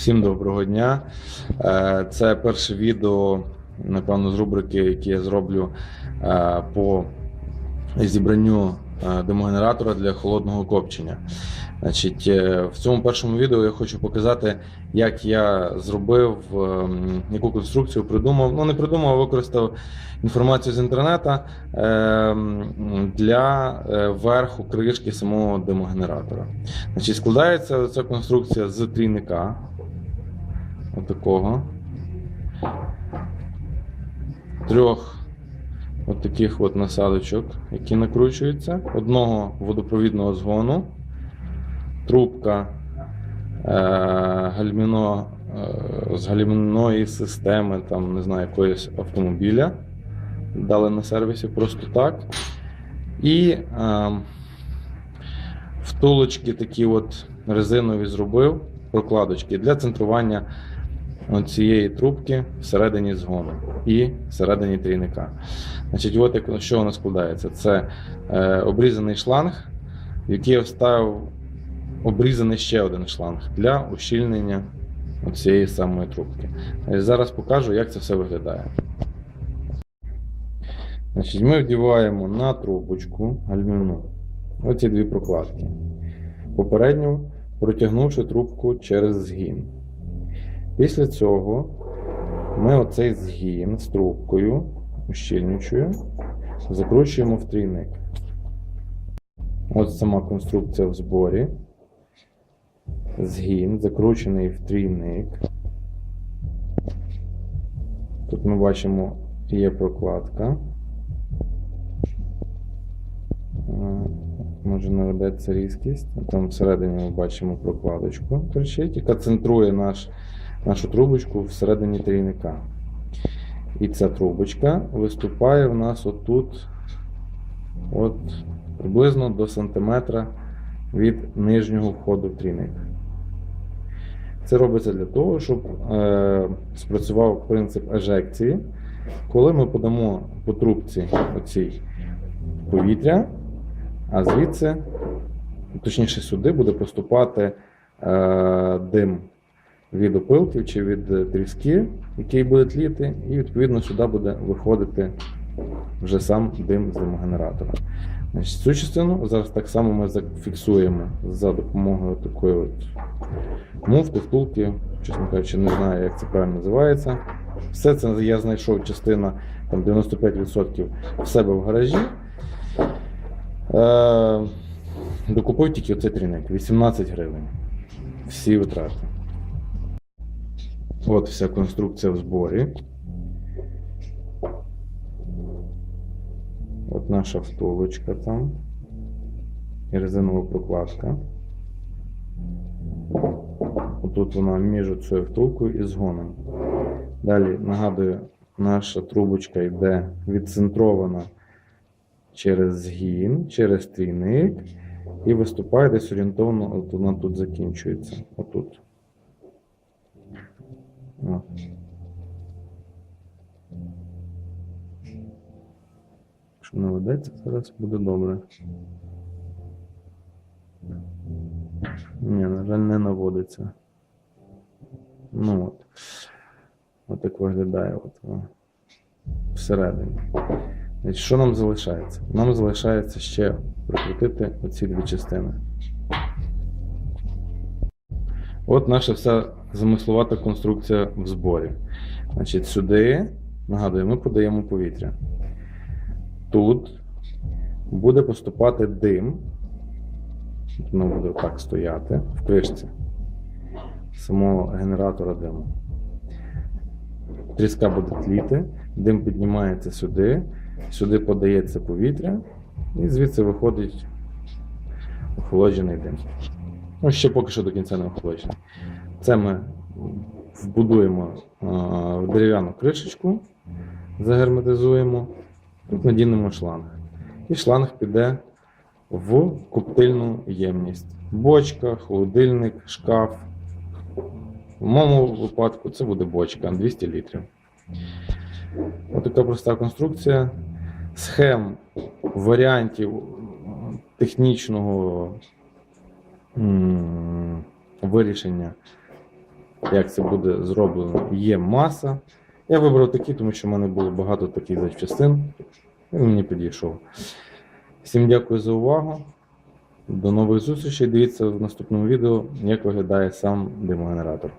Всім доброго дня. Е, Це перше відео, напевно, з рубрики, які я зроблю е, по зібранню е, димогенератора для холодного копчення. Значить, в цьому першому відео я хочу показати, як я зробив, ем, яку конструкцію придумав. Ну, не придумав, а використав інформацію з інтернету ем, для верху кришки самого димогенератора. Значить, складається ця конструкція з трійника. Отакого. Трьох от таких от насадочок, які накручуються. Одного водопровідного згону, трубка е, гальміно, е, з гальмівної системи, там, не знаю, якоїсь автомобіля. Дали на сервісі просто так. І е, втулочки такі от резинові зробив, прокладочки для центрування цієї трубки всередині згону і всередині трійника. Значить, от як що воно складається? Це е, обрізаний шланг, в який я вставив обрізаний ще один шланг для ущільнення цієї самої трубки. Е, Зараз покажу, як це все виглядає. Значить, ми вдіваємо на трубочку гальмівну оці дві прокладки. Попередньо протягнувши трубку через згін. Після цього ми оцей згін з трубкою ущільнючою закручуємо в трійник. Ось сама конструкція в зборі. Згін закручений в трійник. Тут ми бачимо, є прокладка. Е, Може наведеться різкість. Там всередині ми бачимо прокладочку торчить, яка центрує наш, нашу трубочку всередині трійника. І ця трубочка виступає в нас отут, от приблизно до сантиметра від нижнього входу в трійник. Це робиться для того, щоб е, спрацював принцип ежекції. Коли ми подамо по трубці оцій повітря, а звідси, точніше, сюди буде поступати е, дим від опилків чи від е, тріски, який буде тліти, і відповідно сюди буде виходити вже сам дим з димогенератора. Значить, цю частину зараз так само ми зафіксуємо за допомогою такої от муфти, втулки, чесно кажучи, не знаю, як це правильно називається. Все це я знайшов частина там 95% в себе в гаражі. Е, докупив тільки оцей трійник 18 гривень. Всі витрати. От вся конструкція в зборі. От наша втулочка там. І резинова прокладка. Отут вона між цією втулкою і згоном. Далі, нагадую, наша трубочка йде відцентрована через згін, через трійник і виступає десь орієнтовно, от вона тут закінчується. Отут. Якщо не ведеться, зараз буде добре. Ні, на жаль, не наводиться. Ну от. От так виглядає от всередині. Значить, що нам залишається? Нам залишається ще прикрутити оці дві частини. От наша вся замисловата конструкція в зборі. Значить, сюди, нагадую, ми подаємо повітря. Тут буде поступати дим. Воно буде отак стояти в кришці самого генератора диму. Тріска буде тліти, дим піднімається сюди, сюди подається повітря, і звідси виходить охолоджений дим. Ну, ще поки що до кінця не охолоджений. Це ми вбудуємо в дерев'яну кришечку, загерметизуємо, тут надінемо шланг. І шланг піде в коптильну ємність. Бочка, холодильник, шкаф. В моєму випадку це буде бочка 200 літрів. Ось така проста конструкція. Схем варіантів технічного вирішення як це буде зроблено, є маса. Я вибрав такі, тому що в мене було багато таких запчастин. Він мені підійшов. Всім дякую за увагу. До нових зустрічей. Дивіться в наступному відео, як виглядає сам димогенератор.